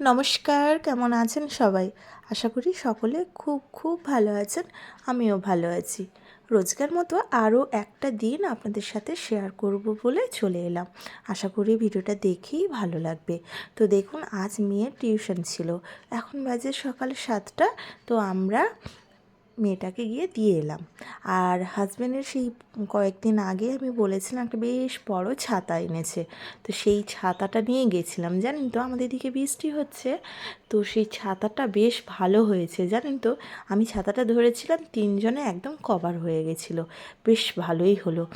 নমস্কার, কেমন আছেন সবাই? আশা করি সকলে খুব খুব ভালো আছেন, আমিও ভালো আছি। রোজকার মতো আরও একটা দিন আপনাদের সাথে শেয়ার করব বলে চলে এলাম। আশা করি ভিডিওটা দেখেই ভালো লাগবে। তো দেখুন, আজ মেয়ের টিউশন ছিল। এখন বাজে সকাল সাতটা, তো আমরা মেয়েটাকে গিয়ে দিয়ে এলাম। আর হাজব্যান্ডের সেই কয়েকদিন আগে আমি বলেছিলাম একটা বেশ বড় ছাতা এনেছে। তো সেই ছাতাটা নিয়ে গেছিলাম, জানেন তো? আমাদের এদিকে বৃষ্টি হচ্ছে, তো সেই ছাতাটা বেশ ভালো হয়েছে, জানেন তো? আমি ছাতাটা ধরেছিলাম, তিনজনে একদম কভার হয়ে গেছিল। বেশ ভালোই হলো।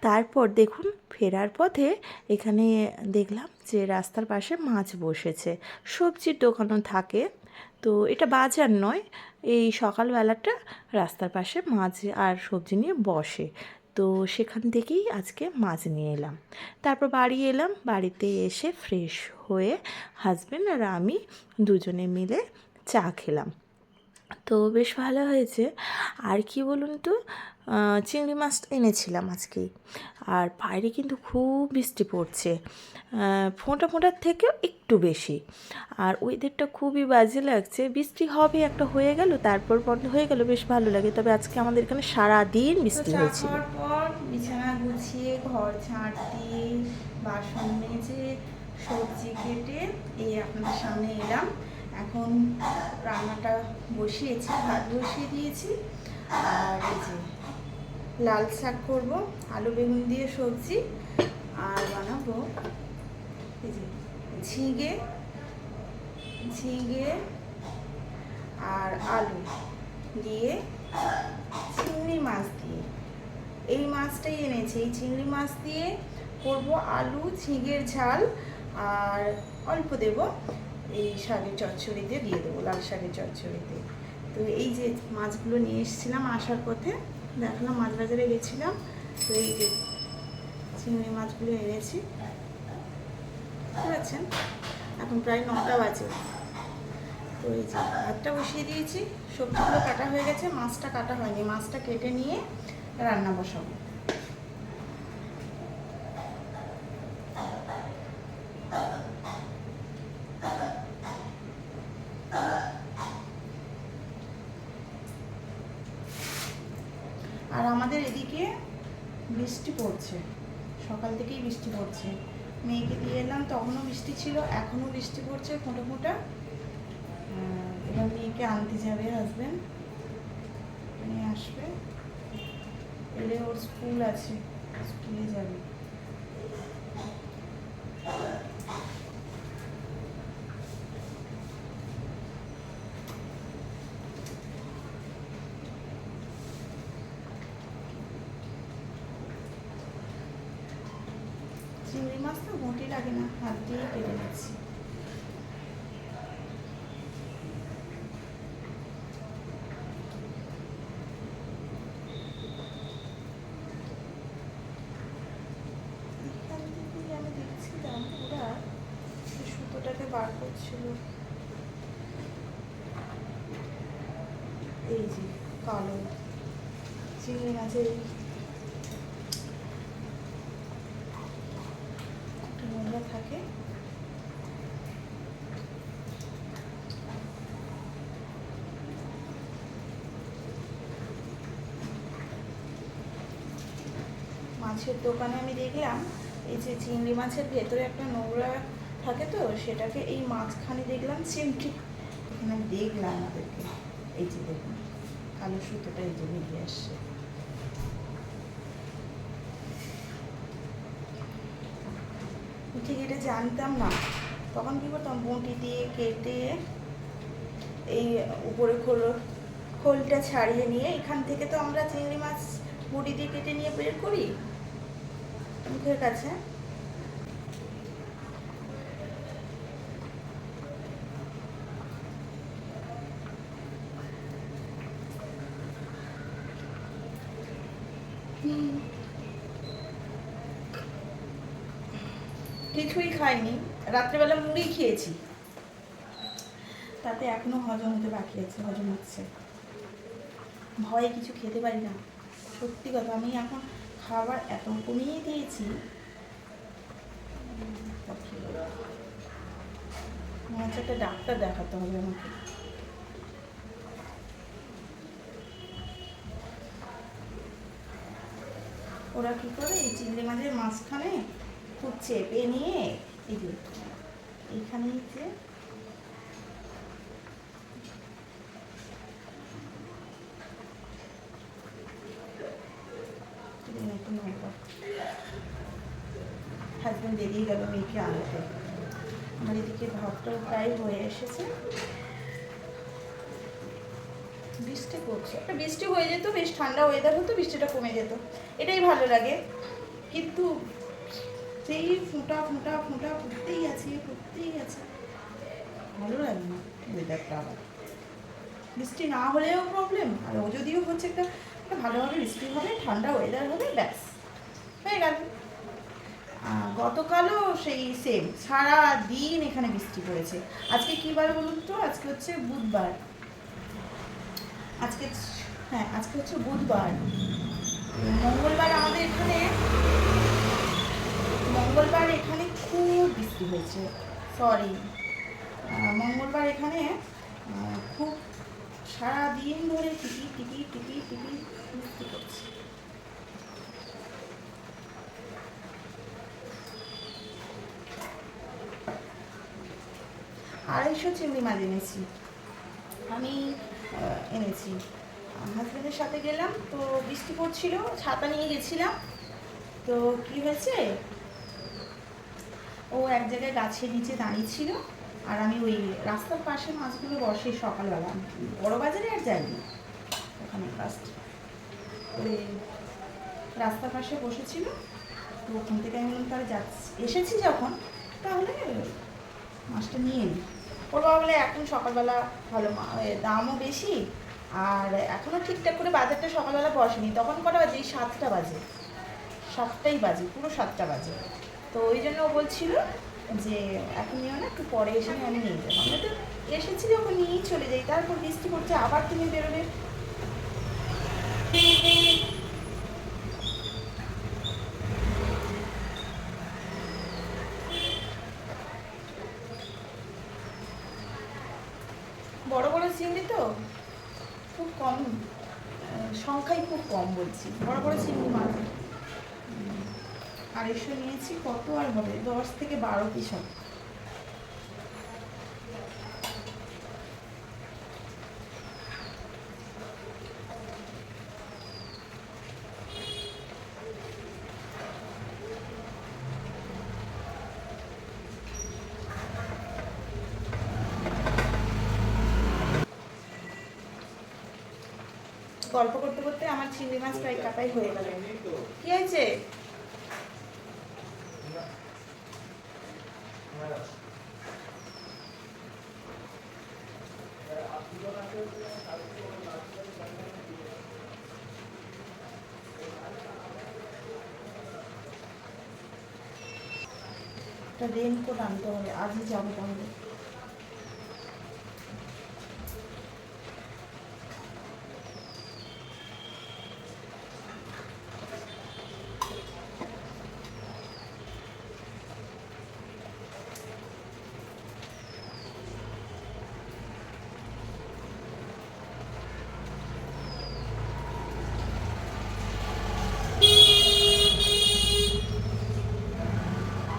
তারপর দেখুন, ফেরার পথে এখানে দেখলাম যে রাস্তার পাশে মাছ বসেছে। সবজির দোকানও থাকে। তো এটা বাজার নয়, এই সকালবেলাটা রাস্তার পাশে মাছ আর সবজি নিয়ে বসে। তো সেখান থেকেই আজকে মাছ নিয়ে এলাম। তারপর বাড়ি এলাম, বাড়িতে এসে ফ্রেশ হয়ে হাজব্যান্ড আর আমি দুজনে মিলে চা খেলাম। তো বেশ ভালো হয়েছে। আর কি বলুন তো চিংড়ি মাছ এনেছিলাম আজকেই। আর বাইরে কিন্তু খুব বৃষ্টি পড়ছে। ফোঁটা ফোঁটার থেকেও একটু বেশি। আর ওয়েদারটা খুবই বাজে লাগছে। বৃষ্টি হবে একটা হয়ে গেল তারপর বন্ধ হয়ে গেল বেশ ভালো লাগে। তবে আজকে আমাদের এখানে সারাদিন বৃষ্টি হয়েছিল। বিছানা গুছিয়ে ঘর ঝাঁট দিয়ে বাসন মেজে সবজি কেটে এই আপনাদের সামনে এলাম। এখন রান্নাটা বসিয়েছি, ভাত বসিয়ে দিয়েছি, আর এই যে লাল শাক করব, আলু, বেগুন দিয়ে সবজি, আর বানাবো এই যে ঝিঙে ঝিঙে আর আলু দিয়ে চিংড়ি মাছ দিয়ে। এই মাছটাই এনেছি, এই চিংড়ি মাছ দিয়ে করব আলু, ঝিঙের ঝাল, আর অল্প দেব। এই শাকের চচ্চড়িতে দিয়ে দেবো, লাল শাকের চচ্চড়িতে। তো এই যে মাছগুলো নিয়ে এসেছিলাম আসার পথে, দেখলাম মাছ বাজারে গেছিলাম, তো এই যে চিংড়ি মাছগুলো এনেছি। পারছেন এখন প্রায় নটা বাজে। তো এই যে ভাতটা বসিয়ে দিয়েছি, সবজিগুলো কাটা হয়ে গেছে, মাছটা কাটা হয়নি, মাছটা কেটে নিয়ে রান্না বসাবো আর আমাদের এদিকে বৃষ্টি পড়ছে। সকাল থেকেই বৃষ্টি পড়ছে। মেয়েকে দিয়ে এলাম, তখনও বৃষ্টি ছিল, এখনও বৃষ্টি পড়ছে ফোটো ফোটা এবার মেয়েকে আনতে যাবে হাজব্যান্ড নিয়ে আসবে। এলে ওর স্কুল আছে স্কুলে যাবে। ঘুঁটি লাগে না হাত দিয়ে কেটে নিচ্ছি। বার করছিল। এই যে কালো। চিংড়ি মাছের এই একটা নোংরা থাকে মাছের দোকানে আমি দেখলাম, এই যে চিংড়ি মাছের ভেতরে একটা নোংরা থাকে তো, সেটাকে এই মাঝখানে দেখলাম চিমটি এখানে আমি দেখলাম আমাদেরকে এই যে দেখুন, কালো সুতোটা এই যে বেরিয়ে আসছে। ঠিক এটা জানতাম না। তখন কী করতাম, বঁটি দিয়ে কেটে এই উপরে খোল, খোলটা ছাড়িয়ে নিয়ে এখান থেকে তো আমরা চিংড়ি মাছ বটি দিয়ে কেটে নিয়ে বের করি। মুখের কাছে। কিছুই খাইনি। রাত্রেবেলা মুড়ি খেয়েছি। তাতে এখনও হজম হতে বাকি আছে, হজম হচ্ছে। ভয়ে কিছু খেতে পারি না। সত্যি কথা, আমি এখন খাবার এত কমিয়ে দিয়েছি। হচ্ছে একটা ডাক্তার দেখাতে হবে আমাকে। ওরা কি করে? এই চিংড়ি মাছের মাঝখানে খুব চেপে নিয়ে এই যে এইখানে যে হাজব্যান্ড বেরিয়ে গেল মেয়েকে আনতে। আমার এদিকে ভাতটাও প্রায় হয়ে এসেছে। বৃষ্টি পড়ছে। একটা বৃষ্টি হয়ে যেত, বেশ ঠান্ডা ওয়েদার হতো, বৃষ্টিটা কমে যেত। এটাই ভালো লাগে। কিন্তু সেই ফুটা ফুটা ফুটা ফুটতেই আছে ফুটতেই আছে। ভালো লাগে না ওয়েদারটা আবার। বৃষ্টি না হলেও প্রবলেম আর ও যদিও হচ্ছে একটা একটা ভালোভাবে বৃষ্টি হবে, ঠান্ডা ওয়েদার হবে, ব্যাস। হয়ে গেল। গতকালও সেই সেম সারা দিন এখানে বৃষ্টি পড়েছে আজকে কী বার বলুন তো? আজকে হচ্ছে বুধবার। আজকে হ্যাঁ আজকে হচ্ছে বুধবার। মঙ্গলবার আমাদের এখানে, মঙ্গলবার এখানে খুব বৃষ্টি হয়েছে। সরি মঙ্গলবার এখানে খুব সারা দিন ধরে টিপি টিপি টিপি টিপি বৃষ্টি করছে আড়াইশো চিংড়ি মাছ এনেছি। আমি এনেছি। হাজব্যান্ডের সাথে গেলাম তো বৃষ্টি পড়ছিল ছাতা নিয়ে গেছিলাম। তো কি হয়েছে? ও এক জায়গায় গাছের নিচে দাঁড়িয়ে ছিল আর আমি ওই রাস্তার পাশে মাছগুলো বসে সকালবেলা। বড় বাজারে আর যাইনি ওখানে ফার্স্ট ওই রাস্তার পাশে বসেছিল তো ওখান থেকে আমি তাহলে যাচ্ছি এসেছি যখন তাহলে মাছটা নিয়ে নিই ওর বাবা বলে, এখন সকালবেলা ভালো দামও বেশি, আর এখনও ঠিকঠাক করে বাজারটা সকালবেলা বসেনি। তখন কটা বাজে? সাতটা বাজে। সাতটাই বাজে, পুরো সাতটা বাজে। তো ওই জন্য ও বলছিল যে, এখন নিও না, একটু পরে এসে আমি নিয়ে যাব। আমরা তো এসেছি যখন নিয়েই চলে যাই। তারপর বৃষ্টি পড়ছে, আবার তুমি বেরোবে বড় বড় চিংড়ি তো খুব কম সংখ্যাই খুব কম বলছি। বড় বড় চিংড়ি মাছ আড়াইশো নিয়েছি, কত আর হবে? দশ থেকে বারো পিস হবে গল্প করতে করতে আমার চিংড়ি মাছ প্রায় কাটাই হয়ে গেল। কি হয়েছে? একটা রেনকোট আনতে হবে, আজই যাব তাহলে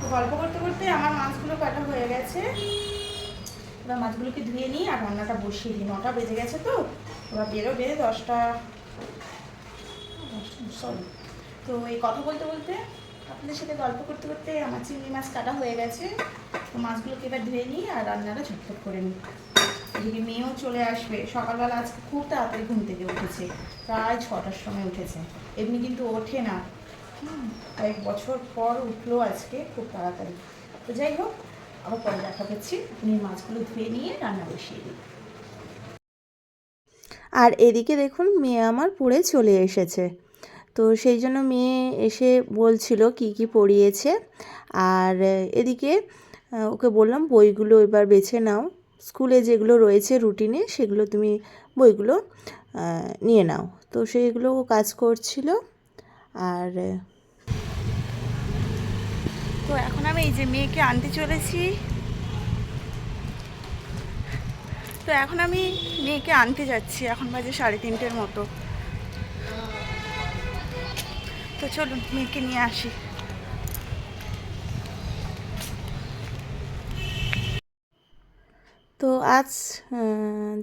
তো গল্প করতে করতে আমার মাছগুলো কাটা হয়ে গেছে? এবার মাছগুলোকে ধুয়ে নিই আর রান্নাটা বসিয়ে দিই। নটা বেজে গেছে তো। এবার বেরোবে দশটা। সরি। তো এই কথা বলতে বলতে আপনাদের সাথে গল্প করতে করতে আমার চিংড়ি মাছ কাটা হয়ে গেছে। তো মাছগুলোকে এবার ধুয়ে নিই আর রান্নাটা ঝটফট করে নিই। এদিকে মেয়েও চলে আসবে। সকালবেলা আজকে খুব তাড়াতাড়ি ঘুম থেকে উঠেছে। প্রায় ছটার সময় উঠেছে। এমনি কিন্তু ওঠে না। কয়েক বছর পর উঠল আজকে খুব তাড়াতাড়ি। তো যাই হোক, আবার পরে দেখা করছি আপনি মাছগুলো ধুয়ে নিয়ে রান্না বসিয়ে দিই আর এদিকে দেখুন, মেয়ে আমার পড়ে চলে এসেছে। তো সেই জন্য মেয়ে এসে বলছিল কি কি পড়িয়েছে। আর এদিকে ওকে বললাম, বইগুলো এবার বেছে নাও। স্কুলে যেগুলো রয়েছে রুটিনে, সেগুলো তুমি বইগুলো নিয়ে নাও। তো সেইগুলো ও কাজ করছিল। আর তো এখন আমি এই যে মেয়েকে আনতে চলেছি। তো এখন আমি মেয়েকে আনতে যাচ্ছি, এখন বাজে সাড়ে তিনটের মতো। তো চলুন, মেয়েকে নিয়ে আসি। তো আজ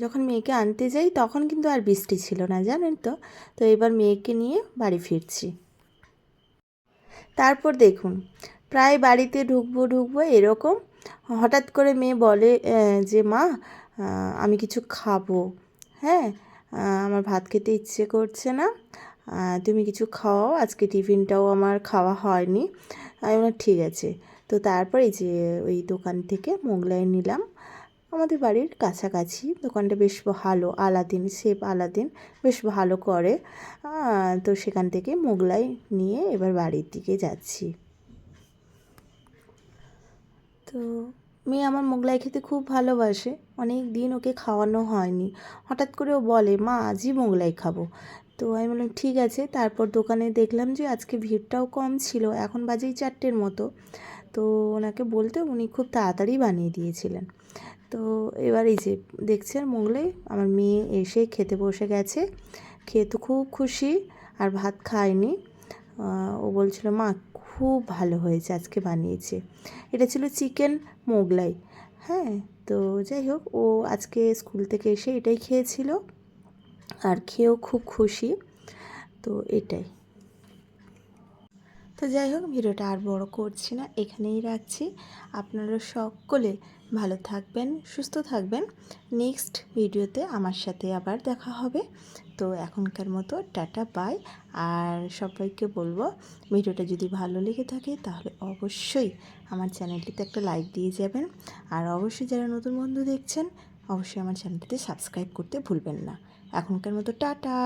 যখন মেয়েকে আনতে যাই, তখন কিন্তু আর বৃষ্টি ছিল না, জানেন তো? তো এবার মেয়েকে নিয়ে বাড়ি ফিরছি। তারপর দেখুন প্রায় বাড়িতে ঢুকবো ঢুকবো এরকম। হঠাৎ করে মেয়ে বলে যে মা আমি কিছু খাব। হ্যাঁ আমার ভাত খেতে ইচ্ছে করছে না। তুমি কিছু খাওয়াও আজকে টিফিনটাও আমার খাওয়া হয়নি। আমি বললাম, ঠিক আছে। তো তারপর যে, ওই দোকান থেকে মোগলাই নিলাম। আমাদের বাড়ির কাছাকাছি। দোকানটা বেশ ভালো, আলাদিন শেপ আলাদিন, বেশ ভালো করে। তো সেখান থেকে মোগলাই নিয়ে এবার বাড়ির দিকে যাচ্ছি। তো মেয়ে আমার মোগলাই খেতে খুব ভালোবাসে। অনেক দিন ওকে খাওয়ানো হয়নি। হঠাৎ করে ও বলে, মা, আজই মোগলাই খাব। তো আমি বললাম, ঠিক আছে। তারপর দোকানে দেখলাম যে আজকে ভিড়টাও কম ছিল, এখন বাজেই চারটের মতো। তো ওনাকে বলতে উনি খুব তাড়াতাড়ি বানিয়ে দিয়েছিলেন। তো এবার এই যে দেখছেন মোগলাই, আমার মেয়ে এসে খেতে বসে গেছে। খেয়ে তো খুব খুশি, আর ভাত খায়নি। ও বলছিল, মা খুব ভালো হয়েছে, আজকে বানিয়েছে। এটা ছিল চিকেন মোগলাই। হ্যাঁ তো যাই হোক, ও আজকে স্কুল থেকে এসে এটাই খেয়েছিল আর খেয়েও খুব খুশি। তো এটাই। তো যাই হোক, ভিডিওটা আর বড় করছি না, এখানেই রাখছি। আপনারা সকলে ভালো থাকবেন, সুস্থ থাকবেন। নেক্সট ভিডিওতে আমার সাথে আবার দেখা হবে। তো এখনকার মতো টাটা, বাই। আর সবাইকে বলব, ভিডিওটা যদি ভালো লেগে থাকে, তাহলে অবশ্যই আমার চ্যানেলটিতে একটা লাইক দিয়ে যাবেন। আর অবশ্যই যারা নতুন বন্ধু দেখছেন, অবশ্যই আমার চ্যানেলটিতে সাবস্ক্রাইব করতে ভুলবেন না। এখনকার মতো টাটা!